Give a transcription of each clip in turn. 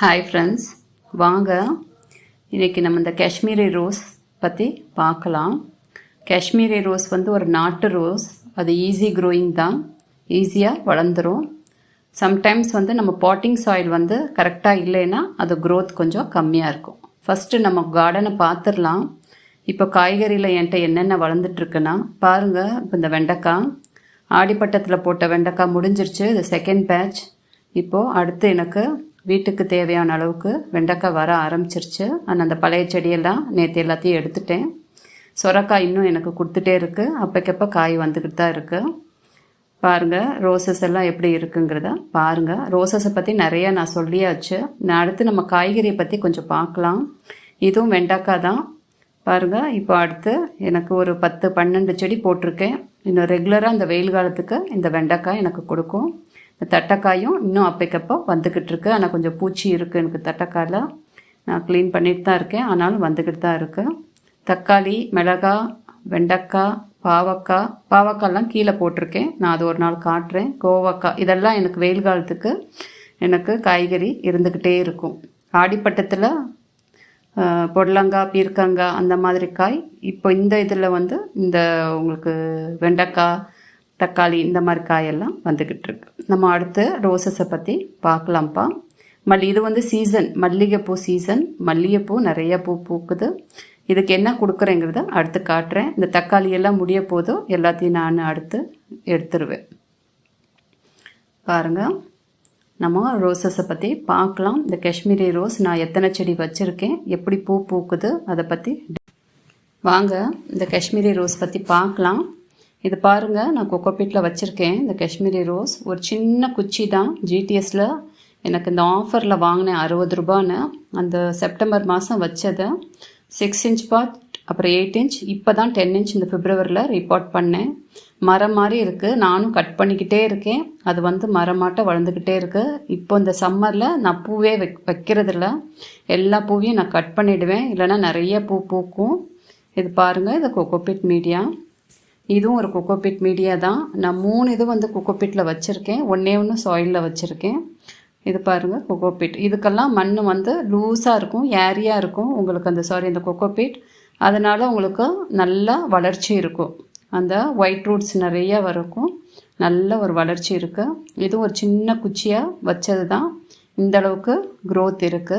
Hi friends வாங்க. இன்றைக்கி நம்ம இந்த காஷ்மீரி ரோஸ் பற்றி பார்க்கலாம். காஷ்மீரி ரோஸ் வந்து ஒரு நாட்டு ரோஸ். அது ஈஸி க்ரோயிங் தான். ஈஸியாக வளர்ந்துரும். சம்டைம்ஸ் வந்து நம்ம பாட்டிங் சாயில் வந்து கரெக்டாக இல்லைன்னா அது க்ரோத் கொஞ்சம் கம்மியாக இருக்கும். ஃபஸ்ட்டு நம்ம கார்டனை பார்த்துடலாம். இப்போ காய்கறியில் என்கிட்ட என்னென்ன வளர்ந்துட்டுருக்குன்னா பாருங்கள் இப்போ இந்த வெண்டைக்காய். ஆடிப்பட்டத்தில் போட்ட வெண்டைக்காய் முடிஞ்சிருச்சு. இது செகண்ட் பேட்ச் இப்போது அடுத்து எனக்கு வீட்டுக்கு தேவையான அளவுக்கு வெண்டைக்காய் வர ஆரம்பிச்சிருச்சு. ஆனால் அந்த பழைய செடியெல்லாம் நேற்று எல்லாத்தையும் எடுத்துட்டேன். சொரக்காய் இன்னும் எனக்கு கொடுத்துட்டே இருக்குது அப்போக்கப்போ காய் வந்துக்கிட்டு தான் இருக்குது பாருங்கள் ரோசஸ் எல்லாம் எப்படி இருக்குங்கிறத பாருங்கள் ரோசஸை பற்றி நிறையா நான் சொல்லியாச்சு. நான் அடுத்து நம்ம காய்கறியை பற்றி கொஞ்சம் பார்க்கலாம். இதுவும் வெண்டைக்காய் தான். பாருங்கள் இப்போ அடுத்து எனக்கு ஒரு பத்து பன்னெண்டு செடி போட்டிருக்கேன். இன்னும் ரெகுலராக இந்த வெயில் காலத்துக்கு இந்த வெண்டைக்காய் எனக்கு கொடுக்கும். இந்த தட்டைக்காயும் இன்னும் அப்பைக்கப்போ வந்துக்கிட்டு இருக்கு ஆனால் கொஞ்சம் பூச்சி இருக்குது எனக்கு தட்டைக்காயில் நான் க்ளீன் பண்ணிட்டு தான் இருக்கேன். ஆனாலும் வந்துக்கிட்டு தான் இருக்குது தக்காளி மிளகாய் வெண்டைக்காய் பாவக்காய். பாவக்காய்லாம் கீழே போட்டிருக்கேன். நான் அது ஒரு நாள் காட்டுறேன். கோவக்காய். இதெல்லாம் எனக்கு வெயில் காலத்துக்கு எனக்கு காய்கறி இருந்துக்கிட்டே இருக்கும். ஆடிப்பட்டத்தில் பொடலங்காய் பீர்க்கங்காய் அந்த மாதிரி காய். இப்போ இந்த இதில் வந்து இந்த உங்களுக்கு வெண்டைக்காய் தக்காளி இந்த மாதிரி காயெல்லாம் வந்துக்கிட்டு இருக்கு நம்ம அடுத்து ரோசஸை பற்றி பார்க்கலாம்ப்பா. மல்லி இது வந்து சீசன் மல்லிகைப்பூ சீசன் மல்லிகைப்பூ நிறைய பூ பூக்குது. இதுக்கு என்ன கொடுக்குறேங்கிறத அடுத்து காட்டுறேன். இந்த தக்காளி எல்லாம் முடிய போதும் எல்லாத்தையும் நான் அடுத்து எடுத்துருவேன். பாருங்கள் நம்ம ரோசஸை பற்றி பார்க்கலாம். இந்த காஷ்மீரி ரோஸ் நான் எத்தனை செடி வச்சுருக்கேன் எப்படி பூ பூக்குது அதை பற்றி வாங்க இந்த காஷ்மீரி ரோஸ் பற்றி பார்க்கலாம். இது பாருங்கள் நான் கொக்கோபீட்டில் வச்சுருக்கேன் இந்த காஷ்மீரி ரோஸ். ஒரு சின்ன குச்சி தான் ஜிடிஎஸில் எனக்கு இந்த ஆஃபரில் வாங்கினேன் அறுபது ரூபான்னு. அந்த செப்டம்பர் மாதம் வச்சது. சிக்ஸ் இன்ச் பாட் அப்புறம் எயிட் இன்ச் இப்போ தான் டென் இன்ச் இந்த பிப்ரவரியில் ரிப்போர்ட் பண்ணேன். மரம் மாதிரி இருக்குது நானும் கட் பண்ணிக்கிட்டே இருக்கேன். அது வந்து மரமாட்ட வளர்ந்துக்கிட்டே இருக்குது இப்போ இந்த சம்மரில் நான் பூவே வைக் வைக்கிறதில்ல. எல்லா பூவையும் நான் கட் பண்ணிவிடுவேன் இல்லைன்னா நிறைய பூ பூக்கும். இது பாருங்கள் இது கொக்கோபிட் மீடியா இதுவும் ஒரு கொக்கோபிட் மீடியா தான். நான் மூணு இது வந்து கொக்கோபிட்டில் வச்சுருக்கேன். ஒன்றே ஒன்று சாயிலில் வச்சுருக்கேன். இது பாருங்கள் கொக்கோபிட் இதுக்கெல்லாம் மண் வந்து லூஸாக இருக்கும் ஏரியாக இருக்கும். உங்களுக்கு அந்த சாரி அந்த கொக்கோபிட் அதனால் உங்களுக்கு நல்ல வளர்ச்சி இருக்கும். அந்த ஒயிட் ரூட்ஸ் நிறைய வரக்கும் நல்ல ஒரு வளர்ச்சி இருக்குது இதுவும் ஒரு சின்ன குச்சியாக வச்சது தான் இந்த அளவுக்கு இருக்குது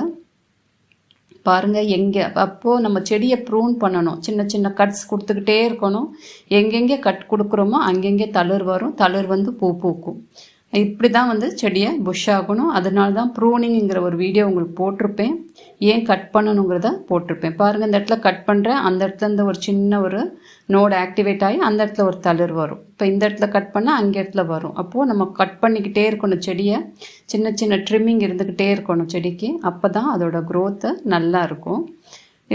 பாருங்க எங்கே அப்போது நம்ம செடியை ப்ரூன் பண்ணணும். சின்ன சின்ன கட்ஸ் கொடுத்துக்கிட்டே இருக்கணும். எங்கெங்கே கட் கொடுக்குறோமோ அங்கெங்கே தளிர் வரும். தளிர் வந்து பூ பூக்கும். இப்படி தான் வந்து செடியை புஷ் ஆகணும். அதனால தான் ப்ரூனிங்கிற ஒரு வீடியோ உங்களுக்கு போட்டிருப்பேன். ஏன் கட் பண்ணணுங்கிறத போட்டிருப்பேன். பாருங்கள் இந்த இடத்துல கட் பண்ணுறேன் அந்த இடத்துல இருந்து ஒரு சின்ன ஒரு நோடு ஆக்டிவேட் ஆகி அந்த இடத்துல ஒரு தளிர் வரும். இப்போ இந்த இடத்துல கட் பண்ணால் அங்கே இடத்துல வரும். அப்போது நம்ம கட் பண்ணிக்கிட்டே இருக்கணும் செடியை. சின்ன சின்ன ட்ரிம்மிங் இருந்துக்கிட்டே இருக்கணும் செடிக்கு. அப்போ தான் அதோட க்ரோத்து நல்லா இருக்கும்.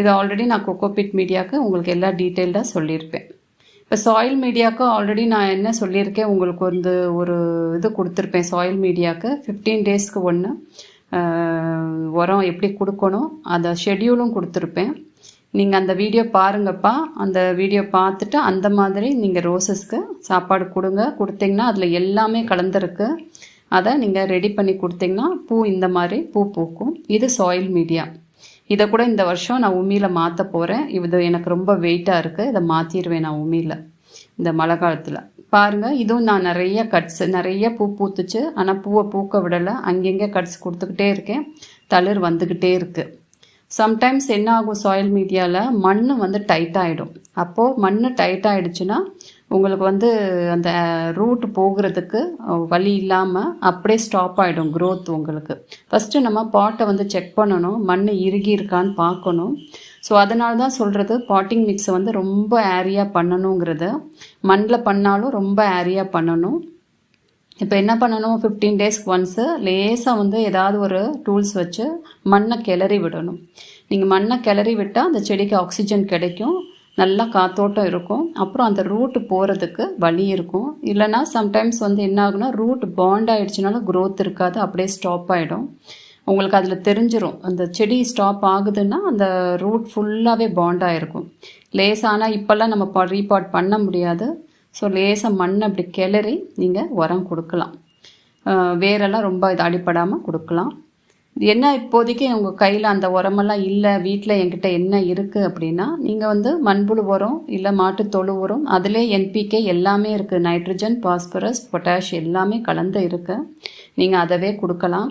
இது ஆல்ரெடி நான் கொக்கோபிட் மீடியாவுக்கு உங்களுக்கு எல்லா டீட்டெயில்டாக சொல்லியிருப்பேன். இப்போ சாயில் மீடியாவுக்கு ஆல்ரெடி நான் என்ன சொல்லியிருக்கேன் உங்களுக்கு வந்து ஒரு இது கொடுத்துருப்பேன் சாயில் மீடியாவுக்கு ஃபிஃப்டீன் டேஸ்க்கு ஒன்று உரம் எப்படி கொடுக்கணும் அந்த ஷெட்யூலும் கொடுத்துருப்பேன். நீங்கள் அந்த வீடியோ பாருங்கப்பா. அந்த வீடியோ பார்த்துட்டு அந்த மாதிரி நீங்கள் ரோசஸ்க்கு சாப்பாடு கொடுங்க. கொடுத்தீங்கன்னா அதில் எல்லாமே கலந்துருக்கு. அதை நீங்கள் ரெடி பண்ணி கொடுத்தீங்கன்னா பூ இந்த மாதிரி பூ பூக்கும். இது சாயில் மீடியா இதை கூட இந்த வருஷம் நான் உமியில் மாற்ற போகிறேன் இது எனக்கு ரொம்ப வெயிட்டாக இருக்குது இதை மாற்றிடுவேன் நான் உமியில் இந்த மழை காலத்தில். பாருங்கள் இதுவும் நான் நிறைய கட்ஸ் நிறைய பூ பூத்துச்சு. ஆனால் பூவை பூக்க விடலை. அங்கங்கே கட்ஸ் கொடுத்துக்கிட்டே இருக்கேன். தளிர் வந்துக்கிட்டே இருக்குது சம்டைம்ஸ் என்ன ஆகும் சாயில் மீடியாவில் மண் வந்து டைட் ஆகிடும் அப்போது மண் டைட் ஆகிடுச்சுன்னா உங்களுக்கு வந்து அந்த ரூட் போகிறதுக்கு வழி இல்லாமல் அப்படியே ஸ்டாப் ஆகிடும் க்ரோத் உங்களுக்கு. ஃபஸ்ட்டு நம்ம பாட்டை வந்து செக் பண்ணணும் மண் இறுகி இருக்கான்னு பார்க்கணும். ஸோ அதனால தான் சொல்கிறது பாட்டிங் மிக்ஸை வந்து ரொம்ப ஏரியாக பண்ணணுங்கிறது. மண்ணில் பண்ணாலும் ரொம்ப ஏரியாக பண்ணணும். இப்போ என்ன பண்ணணும்? ஃபிஃப்டீன் டேஸ்க்கு ஒன்ஸு லேசாக வந்து ஏதாவது ஒரு டூல்ஸ் வச்சு மண்ணை கிளறி விடணும். நீங்கள் மண்ணை கிளறி விட்டால் அந்த செடிக்கு ஆக்சிஜன் கிடைக்கும். நல்லா காத்தோட்டம் இருக்கும். அப்புறம் அந்த ரூட் போகிறதுக்கு வழி இருக்கும். இல்லைனா சம்டைம்ஸ் வந்து என்ன ஆகுனா ரூட் பாண்ட் ஆகிடுச்சுனாலும் க்ரோத் இருக்காது. அப்படியே ஸ்டாப் ஆகிடும் உங்களுக்கு அதில் தெரிஞ்சிடும் அந்த செடி ஸ்டாப் ஆகுதுன்னா அந்த ரூட் ஃபுல்லாகவே பாண்ட் ஆகிருக்கும் லேசானா இப்போல்லாம் நம்ம ரீபாட் பண்ண முடியாது. ஸோ லேசாக மண் அப்படி கிளறி நீங்கள் உரம் கொடுக்கலாம். வேரெல்லாம் ரொம்ப இது அடிப்படாமல் கொடுக்கலாம். என்ன இப்போதைக்கு உங்கள் கையில் அந்த உரமெல்லாம் இல்லை? வீட்டில் என்கிட்ட என்ன இருக்குது அப்படின்னா நீங்கள் வந்து மண்புழு உரம் இல்லை மாட்டு தொழு உரம் அதிலே என்பிகே எல்லாமே இருக்குது நைட்ரஜன் பாஸ்பரஸ் பொட்டாஷ் எல்லாமே கலந்து இருக்கு. நீங்கள் அதவே கொடுக்கலாம்.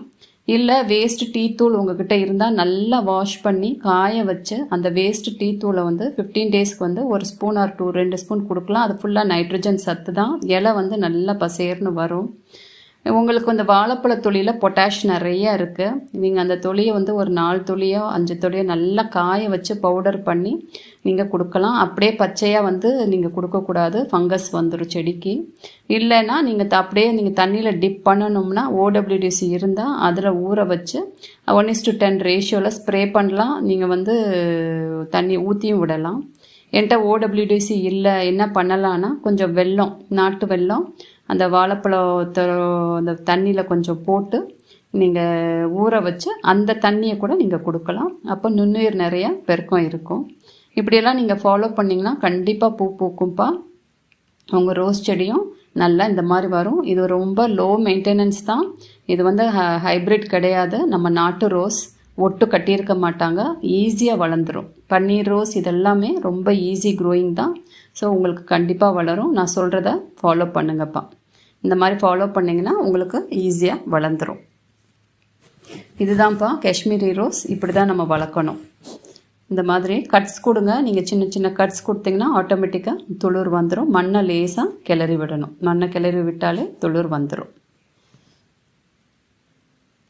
இல்லை வேஸ்ட் டீ தூள் உங்ககிட்ட இருந்தால் நல்லா வாஷ் பண்ணி காய வச்சு அந்த வேஸ்ட் டீ தூளை வந்து ஃபிஃப்டீன் டேஸ்க்கு வந்து ஒரு ஸ்பூன் ஆர் டூ ரெண்டு ஸ்பூன் கொடுக்கலாம். அது ஃபுல்லாக நைட்ரஜன் சத்து தான். இலை வந்து நல்லா பசேர்னு வரும். உங்களுக்கு இந்த வாழைப்பழ தொழியில் பொட்டாஷ் நிறையா இருக்குது நீங்கள் அந்த தொழியை வந்து ஒரு நாலு தொழியோ அஞ்சு தொலியோ நல்லா காய வச்சு பவுடர் பண்ணி நீங்கள் கொடுக்கலாம். அப்படியே பச்சையாக வந்து நீங்கள் கொடுக்கக்கூடாது. ஃபங்கஸ் வந்துடும் செடிக்கு. இல்லைன்னா நீங்கள் அப்படியே நீங்கள் தண்ணியில் டிப் பண்ணணும்னா ஓடபிள்யூடிசி இருந்தால் அதில் ஊற வச்சு ஒன் இஸ் டு டென் ரேஷியோவில் ஸ்ப்ரே பண்ணலாம். நீங்கள் வந்து தண்ணி ஊற்றியும் விடலாம். என்கிட்ட ஓடபிள்யூடிசி இல்லை. என்ன பண்ணலான்னா கொஞ்சம் வெல்லம் நாட்டு வெல்லம் அந்த வாழைப்பழத்தை அந்த தண்ணியில் கொஞ்சம் போட்டு நீங்கள் ஊற வச்சு அந்த தண்ணியை கூட நீங்கள் கொடுக்கலாம். அப்போ நுண்ணுயிர் நிறைய பெருக்கம் இருக்கும். இப்படியெல்லாம் நீங்கள் ஃபாலோ பண்ணிங்கன்னா கண்டிப்பாக பூ பூக்கும்ப்பா உங்கள் ரோஸ் செடியும் நல்லா இந்த மாதிரி வரும். இது ரொம்ப லோ மெயின்டெனன்ஸ் தான். இது வந்து ஹைப்ரிட் கிடையாது. நம்ம நாட்டு ரோஸ் ஒட்டு கட்டியிருக்க மாட்டாங்க. ஈஸியாக வளர்ந்துடும் பன்னீர் ரோஸ் இதெல்லாமே ரொம்ப ஈஸி க்ரோயிங் தான். ஸோ உங்களுக்கு கண்டிப்பாக வளரும். நான் சொல்கிறத ஃபாலோ பண்ணுங்கப்பா. இந்த மாதிரி ஃபாலோ பண்ணிங்கன்னா உங்களுக்கு ஈஸியாக வளர்ந்துடும் இதுதான்ப்பா காஷ்மீரி ரோஸ் இப்படி தான் நம்ம வளர்க்கணும். இந்த மாதிரி கட்ஸ் கொடுங்க. நீங்கள் சின்ன சின்ன கட்ஸ் கொடுத்தீங்கன்னா ஆட்டோமேட்டிக்காக துளிர் வந்துடும் மண்ணை லேசாக கிளறி விடணும். மண்ணை கிளறி விட்டாலே துளிர் வந்துடும்